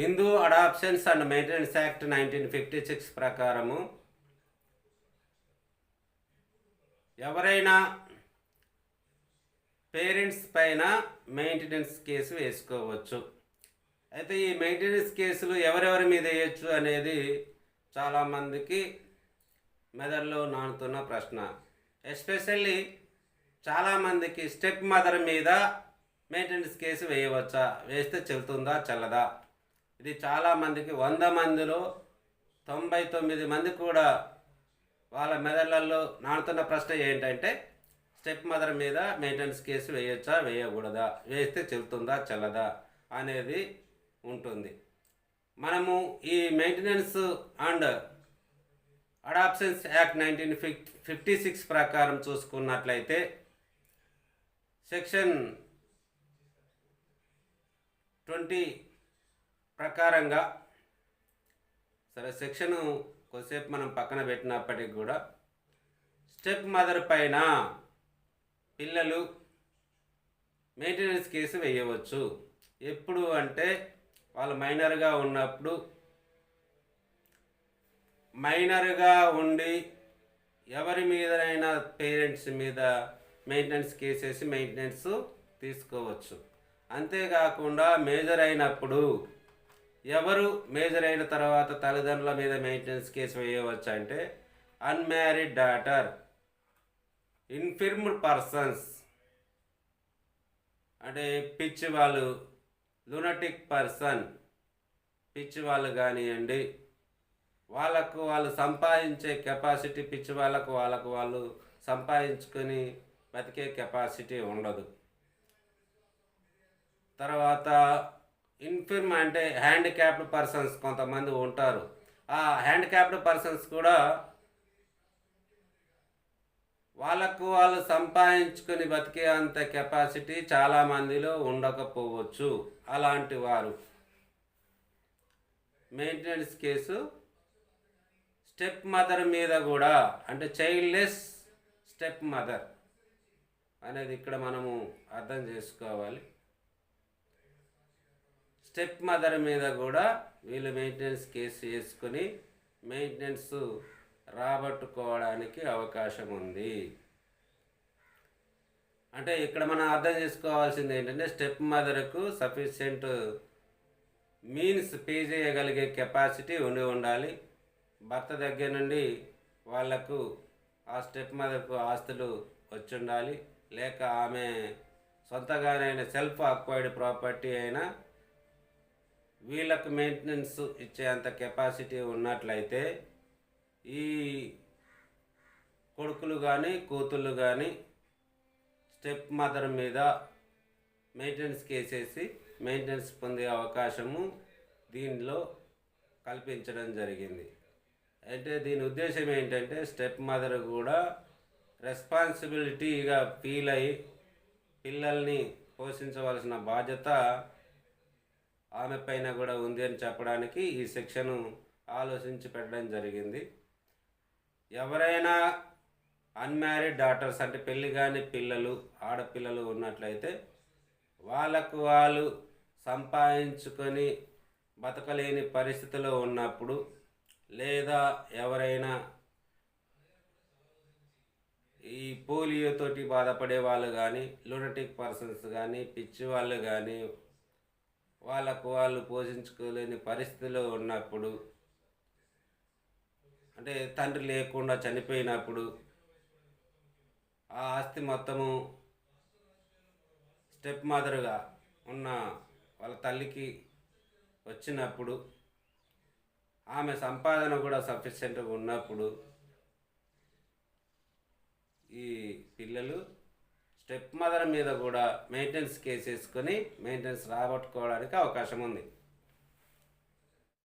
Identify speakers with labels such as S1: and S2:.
S1: Hindu adoptions and maintenance act nineteen fifty six ప్రకారము ఎవరైనా parents పైన మెయింటెనెన్స్ కేసు వేసుకోవచ్చు. అయితే ఈ మెయింటెనెన్స్ కేసులు ఎవరెవరి మీద వేయచ్చు అనేది చాలామందికి మెదడులో నానుతున్న ప్రశ్న. ఎస్పెషల్లీ చాలామందికి స్టెప్ మదర్ మీద మెయింటెనెన్స్ కేసు వేయవచ్చా? వేస్తే చెల్తుందా చల్లదా? ఇది చాలామందికి వంద మందిలో తొంభై తొమ్మిది మంది కూడా వాళ్ళ మెదళ్ళల్లో నాడుతున్న ప్రశ్న ఏంటంటే స్టెప్ మదర్ మీద మెయింటెనెన్స్ కేసు వేయొచ్చా వేయకూడదా వేస్తే చెల్లుతుందా చెల్లదా అనేది ఉంటుంది. మనము ఈ maintenance and adoptions act nineteen fifty six ప్రకారం చూసుకున్నట్లయితే సెక్షన్ ట్వంటీ ప్రకారంగా సరే సెక్షను కొద్దిసేపు మనం పక్కన పెట్టినప్పటికి కూడా స్టెప్ మదర్ పైన పిల్లలు మెయింటెనెన్స్ కేసు వేయవచ్చు. ఎప్పుడు అంటే వాళ్ళు మైనర్గా ఉన్నప్పుడు మైనర్గా ఉండి ఎవరి మీదైనా పేరెంట్స్ మీద మెయింటెనెన్స్ కేసేసి మెయింటెనెన్స్ తీసుకోవచ్చు. అంతేకాకుండా మేజర్ అయినప్పుడు ఎవరు మేజర్ అయిన తర్వాత తల్లిదండ్రుల మీద మెయింటెనెన్స్ కేసు వేయవచ్చు అంటే అన్మ్యారీడ్ డాటర్ ఇన్ఫిర్మ్డ్ పర్సన్స్ అంటే పిచ్చి వాళ్ళు లునటిక్ పర్సన్ పిచ్చి వాళ్ళు కానివ్వండి వాళ్ళకు వాళ్ళు సంపాదించే కెపాసిటీ పిచ్చి వాళ్ళకు వాళ్ళకు వాళ్ళు సంపాదించుకొని బతికే కెపాసిటీ ఉండదు. తర్వాత ఇన్ఫిర్మ్ అంటే హ్యాండిక్యాప్డ్ పర్సన్స్ కొంతమంది ఉంటారు. ఆ హ్యాండిక్యాప్డ్ పర్సన్స్ కూడా వాళ్ళకు వాళ్ళు సంపాదించుకొని బతికే అంత కెపాసిటీ చాలా మందిలో ఉండకపోవచ్చు. అలాంటి వారు. మెయింటెనెన్స్ కేసు స్టెప్ మదర్ మీద కూడా అంటే చైల్డ్లెస్ స్టెప్ మదర్ అనేది ఇక్కడ మనము అర్థం చేసుకోవాలి. స్టెప్ మదర్ మీద కూడా వీళ్ళు మెయింటెనెన్స్ కేసు వేసుకొని మెయింటెనెన్స్ రాబట్టుకోవడానికి అవకాశం ఉంది. అంటే ఇక్కడ మనం అర్థం చేసుకోవాల్సింది ఏంటంటే స్టెప్ మదర్కు సఫిషియెంట్ మీన్స్ పే చేయగలిగే కెపాసిటీ ఉండి ఉండాలి. భర్త దగ్గర నుండి వాళ్ళకు ఆ స్టెప్ మదర్కు ఆస్తులు వచ్చి ఉండాలి లేక ఆమె సొంతగానైనా సెల్ఫ్ అక్వైర్డ్ ప్రాపర్టీ అయినా వీళ్ళకు మెయింటెనెన్స్ ఇచ్చేంత కెపాసిటీ ఉన్నట్లయితే ఈ కొడుకులు కానీ కూతుళ్ళు కానీ స్టెప్ మదర్ మీద మెయింటెనెన్స్ కేసేసి మెయింటెనెన్స్ పొందే అవకాశము దీనిలో కల్పించడం జరిగింది. అంటే దీని ఉద్దేశం ఏంటంటే స్టెప్ మదర్ కూడా రెస్పాన్సిబిలిటీగా ఫీల్ అయ్యి పిల్లల్ని పోషించవలసిన బాధ్యత ఆమె పైన కూడా ఉంది అని చెప్పడానికి ఈ శిక్షను ఆలోచించి పెట్టడం జరిగింది. ఎవరైనా అన్మ్యారీడ్ డాటర్స్ అంటే పెళ్ళి కాని పిల్లలు ఆడపిల్లలు ఉన్నట్లయితే వాళ్ళకు వాళ్ళు సంపాదించుకొని బతకలేని పరిస్థితిలో ఉన్నప్పుడు లేదా ఎవరైనా ఈ పోలియోతోటి బాధపడే వాళ్ళు కానీ లునటిక్ పర్సన్స్ కానీ పిచ్చి వాళ్ళు కానీ వాళ్ళకు వాళ్ళు పోషించుకోలేని పరిస్థితిలో ఉన్నప్పుడు అంటే తండ్రి లేకుండా చనిపోయినప్పుడు ఆ ఆస్తి మొత్తము స్టెప్ మదర్గా ఉన్న వాళ్ళ తల్లికి వచ్చినప్పుడు ఆమె సంపాదన కూడా సఫిషియెంట్గా ఉన్నప్పుడు ఈ పిల్లలు స్టెప్ మదర్ మీద కూడా మెయింటెనెన్స్ కేసు వేసుకొని మెయింటెనెన్స్ రాబట్టుకోవడానికి అవకాశం ఉంది.